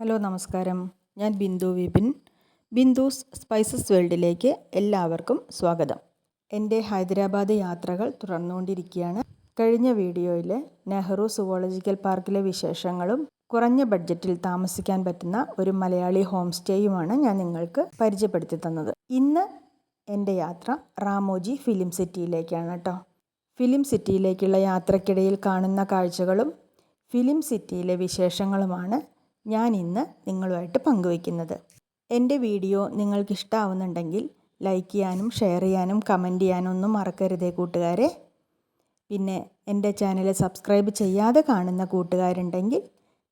Hello നമസ്കാരം. ഞാൻ Bindu Vipin. ബിന്ദുസ് spices വേൾഡിലേക്ക് എല്ലാവർക്കും സ്വാഗതം. എന്റെ ഹൈദരാബാദ് യാത്രകൾ തുടർന്നുകൊണ്ടിരിക്കുകയാണ്. കഴിഞ്ഞ വീഡിയോയിൽ നെഹ്റു സുവോളജിക്കൽ പാർക്കിലെ വിശേഷങ്ങളും കുറഞ്ഞ ബഡ്ജറ്റിൽ താമസിക്കാൻ പറ്റുന്ന ഒരു മലയാളി ഹോം സ്റ്റേയുമാണ് ഞാൻ നിങ്ങൾക്ക് പരിചയപ്പെടുത്തി തന്നത്. ഇന്ന് എന്റെ യാത്ര റാമോജി ഫിലിം സിറ്റിയിലേക്കാണ് കേട്ടോ. ഫിലിം സിറ്റിയിലേക്കുള്ള യാത്രക്കിടയിൽ കാണുന്ന കാഴ്ചകളും ഫിലിം സിറ്റിയിലെ വിശേഷങ്ങളുമാണ് ഞാൻ ഇന്ന് നിങ്ങളുമായിട്ട് പങ്കുവയ്ക്കുന്നത്. എന്റെ വീഡിയോ നിങ്ങൾക്ക് ഇഷ്ടമാവുന്നുണ്ടെങ്കിൽ ലൈക്ക് ചെയ്യാനും ഷെയർ ചെയ്യാനും കമന്റ് ചെയ്യാനും ഒന്നും മറക്കരുതേ കൂട്ടുകാരെ. പിന്നെ എന്റെ ചാനൽ സബ്സ്ക്രൈബ് ചെയ്യാതെ കാണുന്ന കൂട്ടുകാരുണ്ടെങ്കിൽ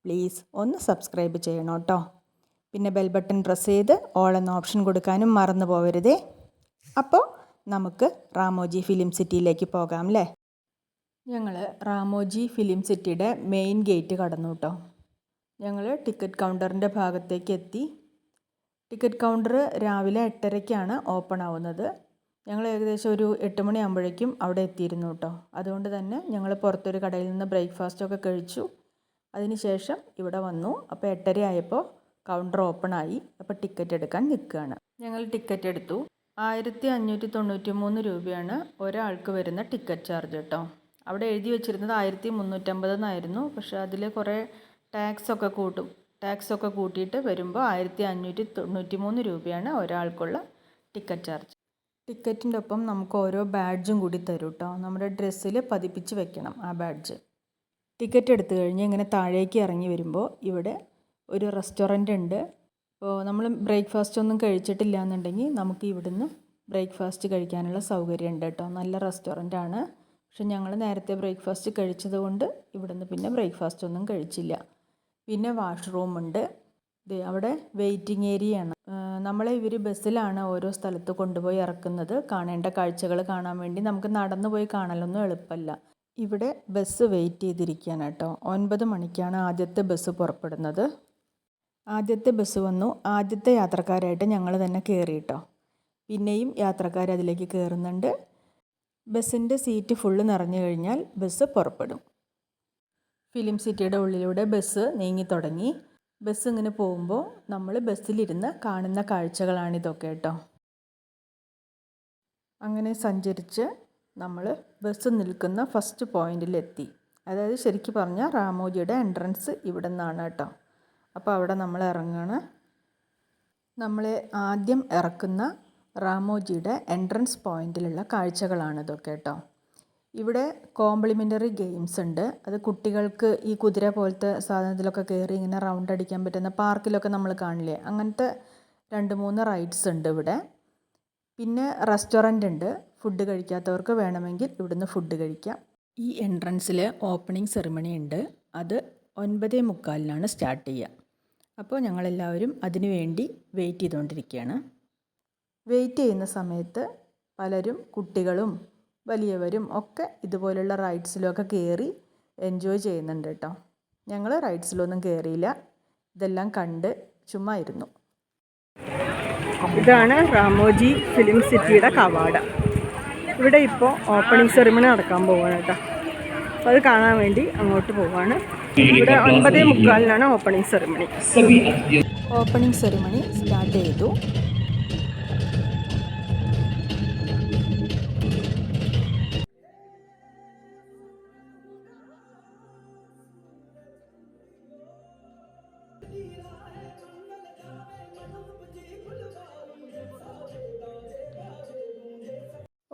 പ്ലീസ് ഒന്ന് സബ്സ്ക്രൈബ് ചെയ്യണം കേട്ടോ. പിന്നെ ബെൽ ബട്ടൺ പ്രസ് ചെയ്ത് ഓൾ എന്ന ഓപ്ഷൻ കൊടുക്കാനും മറന്നു പോകരുതേ അപ്പോൾ നമുക്ക് റാമോജി ഫിലിം സിറ്റിയിലേക്ക് പോകാം അല്ലേ? ഞങ്ങൾ റാമോജി ഫിലിം സിറ്റിയുടെ മെയിൻ ഗേറ്റ് കടന്നു കേട്ടോ. ഞങ്ങൾ ടിക്കറ്റ് കൗണ്ടറിന്റെ ഭാഗത്തേക്ക് എത്തി ടിക്കറ്റ് കൗണ്ടർ രാവിലെ എട്ടരയ്ക്കാണ് ഓപ്പൺ ആവുന്നത്. ഞങ്ങൾ ഏകദേശം ഒരു എട്ട് മണിയാകുമ്പോഴേക്കും അവിടെ എത്തിയിരുന്നു കേട്ടോ അതുകൊണ്ട് തന്നെ ഞങ്ങൾ പുറത്തൊരു കടയിൽ നിന്ന് ബ്രേക്ക്ഫാസ്റ്റൊക്കെ കഴിച്ചു. അതിനുശേഷം ഇവിടെ വന്നു. അപ്പോൾ എട്ടര ആയപ്പോൾ കൗണ്ടർ ഓപ്പൺ ആയി. അപ്പോൾ ടിക്കറ്റ് എടുക്കാൻ നിൽക്കുകയാണ് ഞങ്ങൾ ടിക്കറ്റ് എടുത്തു. ആയിരത്തി അഞ്ഞൂറ്റി തൊണ്ണൂറ്റി മൂന്ന് രൂപയാണ് ഒരാൾക്ക് വരുന്ന ടിക്കറ്റ് ചാർജ് കേട്ടോ അവിടെ എഴുതി വെച്ചിരുന്നത് ആയിരത്തി മുന്നൂറ്റമ്പത് എന്നായിരുന്നു പക്ഷേ അതിൽ കുറേ ടാക്സ് ഒക്കെ കൂട്ടും. ടാക്സ് ഒക്കെ കൂട്ടിയിട്ട് വരുമ്പോൾ ആയിരത്തി അഞ്ഞൂറ്റി തൊണ്ണൂറ്റി മൂന്ന് രൂപയാണ് ഒരാൾക്കുള്ള ടിക്കറ്റ് ചാർജ്. ടിക്കറ്റിന്റെ ഒപ്പം നമുക്ക് ഓരോ ബാഡ്ജും കൂടി തരും കേട്ടോ നമ്മുടെ ഡ്രസ്സിൽ പതിപ്പിച്ച് വെക്കണം ആ ബാഡ്ജ്. ടിക്കറ്റ് എടുത്തു കഴിഞ്ഞ് ഇങ്ങനെ താഴേക്ക് ഇറങ്ങി വരുമ്പോൾ ഇവിടെ ഒരു റെസ്റ്റോറന്റ് ഉണ്ട് അപ്പോൾ നമ്മൾ ബ്രേക്ക്ഫാസ്റ്റ് ഒന്നും കഴിച്ചിട്ടില്ല എന്നുണ്ടെങ്കിൽ നമുക്ക് ഇവിടുന്ന് ബ്രേക്ക്ഫാസ്റ്റ് കഴിക്കാനുള്ള സൗകര്യം ഉണ്ട് കേട്ടോ നല്ല റെസ്റ്റോറന്റ് ആണ് പക്ഷെ ഞങ്ങൾ നേരത്തെ ബ്രേക്ക്ഫാസ്റ്റ് കഴിച്ചത് കൊണ്ട് ഇവിടുന്ന് പിന്നെ ബ്രേക്ക്ഫാസ്റ്റ് ഒന്നും കഴിച്ചില്ല. പിന്നെ വാഷ്റൂമുണ്ട് ദേ അവിടെ വെയിറ്റിംഗ് ഏരിയയാണ് നമ്മളെ ഇവർ ബസ്സിലാണ് ഓരോ സ്ഥലത്ത് കൊണ്ടുപോയി ഇറക്കുന്നത്. കാണേണ്ട കാഴ്ചകൾ കാണാൻ വേണ്ടി നമുക്ക് നടന്നു പോയി കാണലൊന്നും എളുപ്പമല്ല ഇവിടെ ബസ് വെയിറ്റ് ചെയ്തിരിക്കുകയാണ് കേട്ടോ. ഒൻപത് മണിക്കാണ് ആദ്യത്തെ ബസ് പുറപ്പെടുന്നത്. ആദ്യത്തെ ബസ് വന്നു. ആദ്യത്തെ യാത്രക്കാരായിട്ട് ഞങ്ങൾ തന്നെ കയറി കേട്ടോ. പിന്നെയും യാത്രക്കാർ അതിലേക്ക് കയറുന്നുണ്ട് ബസ്സിന്റെ സീറ്റ് ഫുള്ള് നിറഞ്ഞു കഴിഞ്ഞാൽ ബസ് പുറപ്പെടും. ഫിലിം സിറ്റിയുടെ ഉള്ളിലൂടെ ബസ് നീങ്ങി തുടങ്ങി. ബസ് ഇങ്ങനെ പോകുമ്പോൾ നമ്മൾ ബസ്സിലിരുന്ന് കാണുന്ന കാഴ്ചകളാണിതൊക്കെ കേട്ടോ. അങ്ങനെ സഞ്ചരിച്ച് നമ്മൾ ബസ് നിൽക്കുന്ന ഫസ്റ്റ് പോയിന്റിലെത്തി. അതായത് ശരിക്കും പറഞ്ഞാൽ റാമോജിയുടെ എൻട്രൻസ് ഇവിടെ നിന്നാണ് കേട്ടോ. അപ്പോൾ അവിടെ നമ്മൾ ഇറങ്ങുകയാണ് നമ്മളെ ആദ്യം ഇറക്കുന്ന റാമോജിയുടെ എൻട്രൻസ് പോയിന്റിലുള്ള കാഴ്ചകളാണ് ഇതൊക്കെ കേട്ടോ. ഇവിടെ കോംപ്ലിമെന്ററി ഗെയിംസ് ഉണ്ട്. അത് കുട്ടികൾക്ക് ഈ കുതിര പോലത്തെ സാധനത്തിലൊക്കെ കയറി ഇങ്ങനെ റൗണ്ട് അടിക്കാൻ പറ്റുന്ന പാർക്കിലൊക്കെ നമ്മൾ കാണില്ലേ? അങ്ങനത്തെ രണ്ട് മൂന്ന് റൈഡ്സ് ഉണ്ട് ഇവിടെ. പിന്നെ റെസ്റ്റോറന്റ് ഉണ്ട്. ഫുഡ് കഴിക്കാത്തവർക്ക് വേണമെങ്കിൽ ഇവിടുന്ന് ഫുഡ് കഴിക്കാം. ഈ എൻട്രൻസിൽ ഓപ്പണിംഗ് സെറിമണി ഉണ്ട്. അത് ഒൻപതേ മുക്കാലിനാണ് സ്റ്റാർട്ട് ചെയ്യുക. അപ്പോൾ ഞങ്ങളെല്ലാവരും അതിനു വേണ്ടി വെയിറ്റ് ചെയ്തുകൊണ്ടിരിക്കുകയാണ്. വെയിറ്റ് ചെയ്യുന്ന സമയത്ത് പലരും കുട്ടികളും വലിയവരും ഒക്കെ ഇതുപോലുള്ള റൈഡ്സിലൊക്കെ കയറി എൻജോയ് ചെയ്യുന്നുണ്ട് കേട്ടോ. ഞങ്ങൾ റൈഡ്സിലൊന്നും കയറിയില്ല ഇതെല്ലാം കണ്ട് ചുമ്മാ ഇരുന്നു ഇതാണ് റാമോജി ഫിലിം സിറ്റിയുടെ കവാട. ഇവിടെ ഇപ്പോൾ ഓപ്പണിംഗ് സെറിമണി നടക്കാൻ പോവാണ് കേട്ടോ. അപ്പോൾ അത് കാണാൻ വേണ്ടി അങ്ങോട്ട് പോവാണ്. ഇവിടെ ഒൻപതേ മുക്കാലിനാണ് opening ceremony. Opening ceremony start ചെയ്തു.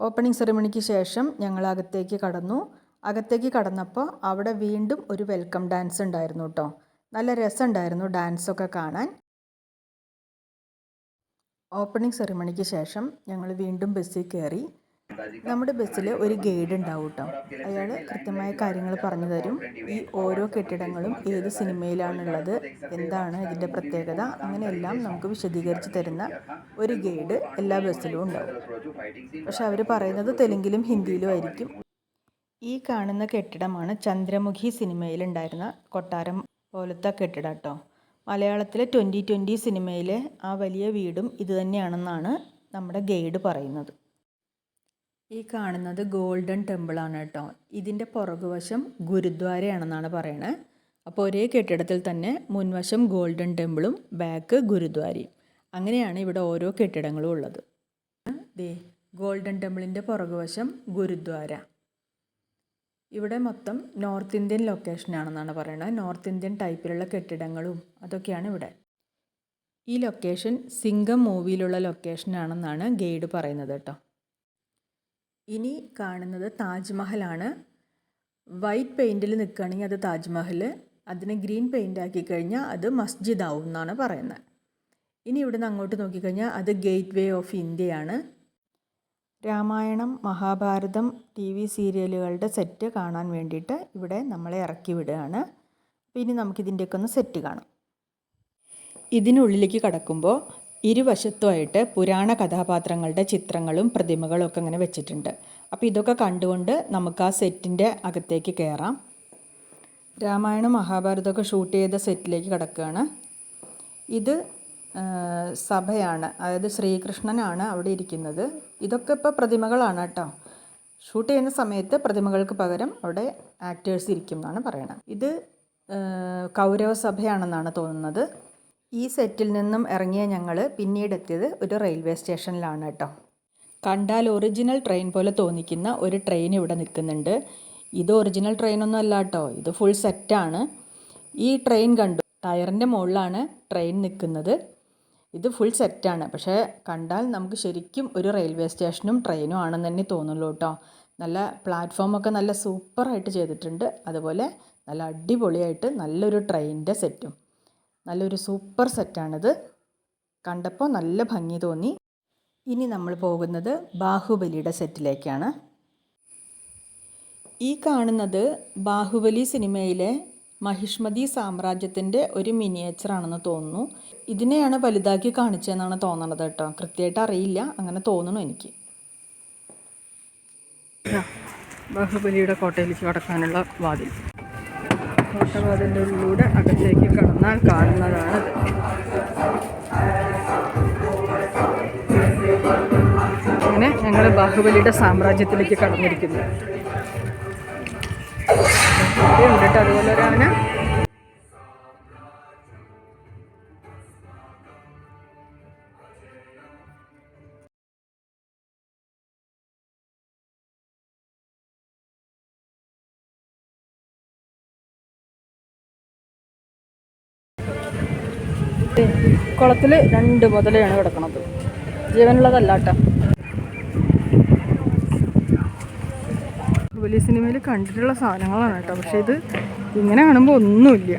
ഓപ്പണിംഗ് സെറിമണിക്ക് ശേഷം ഞങ്ങൾ അകത്തേക്ക് കടന്നു. അകത്തേക്ക് കടന്നപ്പോൾ അവിടെ വീണ്ടും ഒരു വെൽക്കം ഡാൻസ് ഉണ്ടായിരുന്നു കേട്ടോ നല്ല രസമുണ്ടായിരുന്നു ഡാൻസൊക്കെ കാണാൻ. ഓപ്പണിംഗ് സെറിമണിക്ക് ശേഷം ഞങ്ങൾ വീണ്ടും ബസ്സിൽ കയറി. നമ്മുടെ ബസ്സിൽ ഒരു ഗൈഡ് ഉണ്ടാവും കേട്ടോ. അയാൾ കൃത്യമായ കാര്യങ്ങൾ പറഞ്ഞു തരും. ഈ ഓരോ കെട്ടിടങ്ങളും ഏത് സിനിമയിലാണുള്ളത് എന്താണ് ഇതിന്റെ പ്രത്യേകത അങ്ങനെയെല്ലാം നമുക്ക് വിശദീകരിച്ച് തരുന്ന ഒരു ഗൈഡ് എല്ലാ ബസ്സിലും ഉണ്ടാവും. പക്ഷെ അവർ പറയുന്നത് തെലുങ്കിലും ഹിന്ദിയിലും ആയിരിക്കും. ഈ കാണുന്ന കെട്ടിടമാണ് ചന്ദ്രമുഖി സിനിമയിലുണ്ടായിരുന്ന കൊട്ടാരം പോലത്തെ കെട്ടിടം കേട്ടോ. മലയാളത്തിലെ ട്വന്റി ട്വന്റി സിനിമയിലെ ആ വലിയ വീടും ഇതുതന്നെയാണെന്നാണ് നമ്മുടെ ഗൈഡ് പറയുന്നത്. ഈ കാണുന്നത് ഗോൾഡൻ ടെമ്പിൾ ആണ് കേട്ടോ. ഇതിന്റെ പുറകുവശം ഗുരുദ്വാരയാണെന്നാണ് പറയണത് അപ്പോൾ ഒരേ കെട്ടിടത്തിൽ തന്നെ മുൻവശം ഗോൾഡൻ ടെമ്പിളും ബാക്ക് ഗുരുദ്വാരയും. അങ്ങനെയാണ് ഇവിടെ ഓരോ കെട്ടിടങ്ങളും ഉള്ളത്. ദേ ഗോൾഡൻ ടെമ്പിളിന്റെ പുറകുവശം ഗുരുദ്വാര. ഇവിടെ മൊത്തം നോർത്ത് ഇന്ത്യൻ ലൊക്കേഷനാണെന്നാണ് പറയുന്നത് നോർത്ത് ഇന്ത്യൻ ടൈപ്പിലുള്ള കെട്ടിടങ്ങളും അതൊക്കെയാണ് ഇവിടെ. ഈ ലൊക്കേഷൻ സിംഗം മൂവിയിലുള്ള ലൊക്കേഷനാണെന്നാണ് ഗൈഡ് പറയുന്നത് കേട്ടോ. ഇനി കാണുന്നത് താജ്മഹലാണ്. വൈറ്റ് പെയിന്റിൽ നിൽക്കുകയാണെങ്കിൽ അത് താജ്മഹൽ അതിനെ ഗ്രീൻ പെയിന്റ് ആക്കി കഴിഞ്ഞാൽ അത് മസ്ജിദ് ആവും എന്നാണ് പറയുന്നത്. ഇനി ഇവിടുന്ന് അങ്ങോട്ട് നോക്കിക്കഴിഞ്ഞാൽ അത് ഗേറ്റ് വേ ഓഫ് ഇന്ത്യയാണ്. രാമായണം മഹാഭാരതം ടി വി സീരിയലുകളുടെ സെറ്റ് കാണാൻ വേണ്ടിയിട്ട് ഇവിടെ നമ്മളെ ഇറക്കി വിടുകയാണ്. അപ്പോൾ ഇനി നമുക്കിതിന്റെയൊക്കെ ഒന്ന് സെറ്റ് കാണാം. ഇതിനുള്ളിലേക്ക് കടക്കുമ്പോൾ ഇരുവശത്തുമായിട്ട് പുരാണ കഥാപാത്രങ്ങളുടെ ചിത്രങ്ങളും പ്രതിമകളും ഒക്കെ ഇങ്ങനെ വെച്ചിട്ടുണ്ട്. അപ്പോൾ ഇതൊക്കെ കണ്ടുകൊണ്ട് നമുക്ക് ആ സെറ്റിന്റെ അകത്തേക്ക് കയറാം രാമായണം മഹാഭാരതമൊക്കെ ഷൂട്ട് ചെയ്ത സെറ്റിലേക്ക് കിടക്കുകയാണ്. ഇത് സഭയാണ് അതായത് ശ്രീകൃഷ്ണനാണ് അവിടെ ഇരിക്കുന്നത്. ഇതൊക്കെ ഇപ്പോൾ പ്രതിമകളാണ് കേട്ടോ. ഷൂട്ട് ചെയ്യുന്ന സമയത്ത് പ്രതിമകൾക്ക് പകരം അവിടെ ആക്ടേഴ്സ് ഇരിക്കും എന്നാണ് പറയുന്നത് ഇത് കൗരവ സഭയാണെന്നാണ് തോന്നുന്നത്. ഈ സെറ്റിൽ നിന്നും ഇറങ്ങിയ ഞങ്ങൾ പിന്നീട് എത്തിയത് ഒരു റെയിൽവേ സ്റ്റേഷനിലാണ് കേട്ടോ. കണ്ടാൽ ഒറിജിനൽ ട്രെയിൻ പോലെ തോന്നിക്കുന്ന ഒരു ട്രെയിൻ ഇവിടെ നിൽക്കുന്നുണ്ട്. ഇത് ഒറിജിനൽ ട്രെയിനൊന്നും അല്ല കേട്ടോ ഇത് ഫുൾ സെറ്റാണ് ഈ ട്രെയിൻ കണ്ടു ടയറിന്റെ മുകളിലാണ് ട്രെയിൻ നിൽക്കുന്നത്. ഇത് ഫുൾ സെറ്റാണ് പക്ഷേ കണ്ടാൽ നമുക്ക് ശരിക്കും ഒരു റെയിൽവേ സ്റ്റേഷനും ട്രെയിനും ആണെന്ന് തന്നെ തോന്നുള്ളൂ കേട്ടോ. നല്ല പ്ലാറ്റ്ഫോമൊക്കെ നല്ല സൂപ്പറായിട്ട് ചെയ്തിട്ടുണ്ട് അതുപോലെ നല്ല അടിപൊളിയായിട്ട് നല്ലൊരു ട്രെയിനിന്റെ സെറ്റും. നല്ലൊരു സൂപ്പർ സെറ്റാണിത്. കണ്ടപ്പോൾ നല്ല ഭംഗി തോന്നി. ഇനി നമ്മൾ പോകുന്നത് ബാഹുബലിയുടെ സെറ്റിലേക്കാണ്. ഈ കാണുന്നത് ബാഹുബലി സിനിമയിലെ മഹിഷ്മതി സാമ്രാജ്യത്തിന്റെ ഒരു മിനിയേച്ചറാണെന്ന് തോന്നുന്നു. ഇതിനെയാണ് വലുതാക്കി കാണിച്ചതെന്നാണ് തോന്നണത് കേട്ടോ. കൃത്യമായിട്ട് അറിയില്ല. അങ്ങനെ തോന്നണു എനിക്ക്. ബാഹുബലിയുടെ കോട്ടയിലേക്ക് കടക്കാനുള്ള വാതിൽ. കോട്ടവാതിലിന്റെ ഉള്ളിലൂടെ അകത്തേക്ക് കടന്നാൽ കാണുന്നതാണത്. അങ്ങനെ ഞങ്ങൾ ബാഹുബലിയുടെ സാമ്രാജ്യത്തിലേക്ക് കടന്നിരിക്കുന്നു. ഉണ്ട് അതുപോലെ ഒരു കുളത്തിൽ രണ്ട് മുതലയാണ് കിടക്കുന്നത് ജീവനുള്ളതല്ലാട്ട. വലിയ സിനിമയിൽ കണ്ടിട്ടുള്ള സാധനങ്ങളാണ് കേട്ടോ. പക്ഷേ ഇത് ഇങ്ങനെ കാണുമ്പോൾ ഒന്നുമില്ല.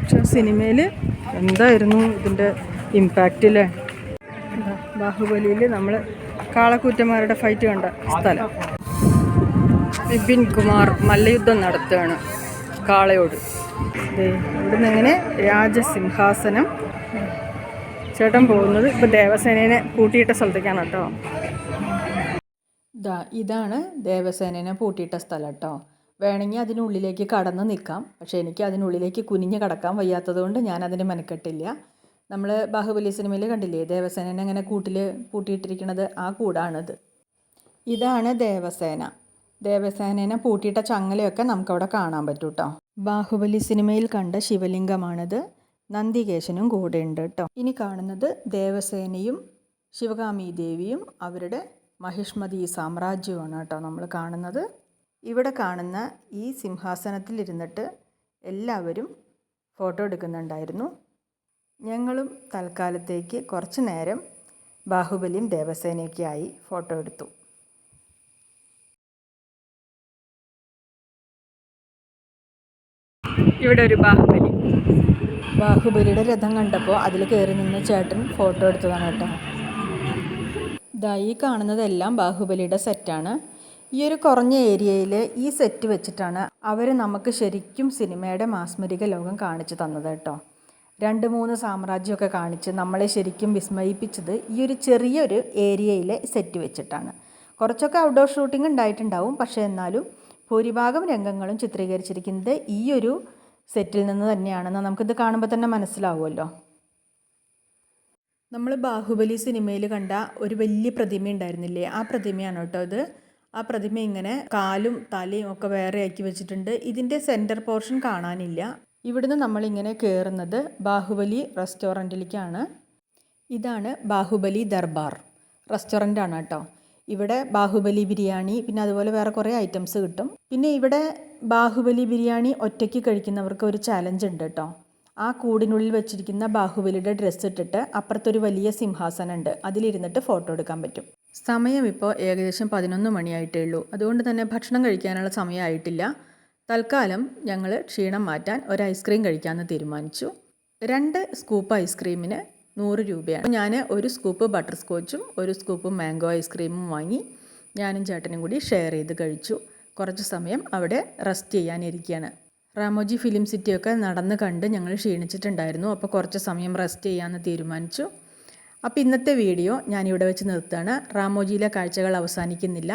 പക്ഷെ സിനിമയിൽ എന്തായിരുന്നു ഇതിന്റെ ഇമ്പാക്റ്റ് അല്ലേ ബാഹുബലിയിൽ നമ്മൾ കാളക്കൂറ്റന്മാരുടെ ഫൈറ്റ് കണ്ട സ്ഥലം. വിപിൻ കുമാർ മല്ലയുദ്ധം നടത്തുകയാണ് കാളയോട്. ഇവിടുന്ന് ഇങ്ങനെ രാജസിംഹാസനം. ചേട്ടൻ പോകുന്നത് ഇപ്പോൾ ദേവസേനേനെ കൂട്ടിയിട്ട സ്ഥലത്തേക്കാണ് കേട്ടോ. ഇതാണ് ദേവസേനനെ പൂട്ടിയിട്ട സ്ഥലം കേട്ടോ. വേണമെങ്കിൽ അതിനുള്ളിലേക്ക് കടന്ന് നിൽക്കാം. പക്ഷേ എനിക്ക് അതിനുള്ളിലേക്ക് കുനിഞ്ഞ് കടക്കാൻ വയ്യാത്തതുകൊണ്ട് ഞാൻ അതിനെ മെനക്കെട്ടില്ല. നമ്മൾ ബാഹുബലി സിനിമയിൽ കണ്ടില്ലേ? ദേവസേനനെ അങ്ങനെ കൂട്ടിൽ പൂട്ടിയിട്ടിരിക്കുന്നത് ആ കൂടാണിത്. ഇതാണ് ദേവസേന. ദേവസേനനെ പൂട്ടിയിട്ട ചങ്ങലയൊക്കെ നമുക്കവിടെ കാണാൻ പറ്റും കേട്ടോ ബാഹുബലി സിനിമയിൽ കണ്ട ശിവലിംഗമാണിത്. നന്ദികേശനും കൂടെ ഉണ്ട് കേട്ടോ. ഇനി കാണുന്നത് ദേവസേനയും ശിവകാമി ദേവിയും അവരുടെ മഹിഷ്മതി സാമ്രാജ്യവുമാണ് കേട്ടോ നമ്മൾ കാണുന്നത്. ഇവിടെ കാണുന്ന ഈ സിംഹാസനത്തിലിരുന്നിട്ട് എല്ലാവരും ഫോട്ടോ എടുക്കുന്നുണ്ടായിരുന്നു. ഞങ്ങളും തൽക്കാലത്തേക്ക് കുറച്ച് നേരം ബാഹുബലിയും ദേവസേനയൊക്കെയായി ഫോട്ടോ എടുത്തു. ഇവിടെ ഒരു ബാഹുബലി. ബാഹുബലിയുടെ രഥം കണ്ടപ്പോൾ അതിൽ കയറി നിന്ന് ചേട്ടൻ ഫോട്ടോ എടുത്തതാണ് കേട്ടോ. ഇതാ ഈ കാണുന്നതെല്ലാം ബാഹുബലിയുടെ സെറ്റാണ് ഈ ഒരു കുറഞ്ഞ ഏരിയയിൽ ഈ സെറ്റ് വെച്ചിട്ടാണ് അവർ നമുക്ക് ശരിക്കും സിനിമയുടെ മാസ്മരിക ലോകം കാണിച്ചു തന്നത് കേട്ടോ. രണ്ട് മൂന്ന് സാമ്രാജ്യമൊക്കെ കാണിച്ച് നമ്മളെ ശരിക്കും വിസ്മയിപ്പിച്ചത് ഈ ഒരു ചെറിയൊരു ഏരിയയിലെ സെറ്റ് വെച്ചിട്ടാണ്. കുറച്ചൊക്കെ ഔട്ട്ഡോർ ഷൂട്ടിംഗ് ഉണ്ടായിട്ടുണ്ടാവും പക്ഷേ എന്നാലും ഭൂരിഭാഗം രംഗങ്ങളും ചിത്രീകരിച്ചിരിക്കുന്നത് ഈ ഒരു സെറ്റിൽ നിന്ന് തന്നെയാണെന്ന് നമുക്കിത് കാണുമ്പോൾ തന്നെ മനസ്സിലാവുമല്ലോ. നമ്മൾ ബാഹുബലി സിനിമയിൽ കണ്ട ഒരു വലിയ പ്രതിമ ഉണ്ടായിരുന്നില്ലേ? ആ പ്രതിമയാണ് കേട്ടോ ഇത്. ആ പ്രതിമ ഇങ്ങനെ കാലും തലയും ഒക്കെ വേറെ ആക്കി വെച്ചിട്ടുണ്ട്. ഇതിന്റെ സെന്റർ പോർഷൻ കാണാനില്ല. ഇവിടുന്ന് നമ്മളിങ്ങനെ കയറുന്നത് ബാഹുബലി റെസ്റ്റോറന്റിലേക്കാണ് ഇതാണ് ബാഹുബലി ദർബാർ. റെസ്റ്റോറന്റ് ആണ് കേട്ടോ. ഇവിടെ ബാഹുബലി ബിരിയാണി പിന്നെ അതുപോലെ വേറെ കുറേ ഐറ്റംസ് കിട്ടും. പിന്നെ ഇവിടെ ബാഹുബലി ബിരിയാണി ഒറ്റയ്ക്ക് കഴിക്കുന്നവർക്ക് ഒരു ചാലഞ്ച് ഉണ്ട് കേട്ടോ ആ കൂടിനുള്ളിൽ വെച്ചിരിക്കുന്ന ബാഹുബലിയുടെ ഡ്രസ്സ് ഇട്ടിട്ട് അപ്പുറത്തൊരു വലിയ സിംഹാസനം ഉണ്ട് അതിലിരുന്നിട്ട് ഫോട്ടോ എടുക്കാൻ പറ്റും. സമയം ഇപ്പോൾ ഏകദേശം പതിനൊന്ന് മണിയായിട്ടേ ഉള്ളൂ. അതുകൊണ്ട് തന്നെ ഭക്ഷണം കഴിക്കാനുള്ള സമയമായിട്ടില്ല തൽക്കാലം ഞങ്ങൾ ക്ഷീണം മാറ്റാൻ ഒരു ഐസ്ക്രീം കഴിക്കാമെന്ന് തീരുമാനിച്ചു. രണ്ട് സ്കൂപ്പ് ഐസ്ക്രീമിന് നൂറ് രൂപയാണ്. ഞാൻ ഒരു സ്കൂപ്പ് ബട്ടർ സ്കോച്ചും ഒരു സ്കൂപ്പ് മാംഗോ ഐസ്ക്രീമും വാങ്ങി ഞാനും ചേട്ടനും കൂടി ഷെയർ ചെയ്ത് കഴിച്ചു. കുറച്ച് സമയം അവിടെ റെസ്റ്റ് ചെയ്യാനിരിക്കുകയാണ് റാമോജി ഫിലിം സിറ്റിയൊക്കെ നടന്ന് കണ്ട് ഞങ്ങൾ ക്ഷീണിച്ചിട്ടുണ്ടായിരുന്നു. അപ്പോൾ കുറച്ച് സമയം റെസ്റ്റ് ചെയ്യാമെന്ന് തീരുമാനിച്ചു. അപ്പോൾ ഇന്നത്തെ വീഡിയോ ഞാനിവിടെ വെച്ച് നിർത്തുകയാണ്. റാമോജിയിലെ കാഴ്ചകൾ അവസാനിക്കുന്നില്ല.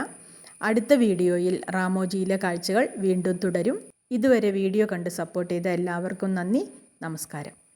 അടുത്ത വീഡിയോയിൽ റാമോജിയിലെ കാഴ്ചകൾ വീണ്ടും തുടരും. ഇതുവരെ വീഡിയോ കണ്ട് സപ്പോർട്ട് ചെയ്ത എല്ലാവർക്കും നന്ദി. നമസ്കാരം.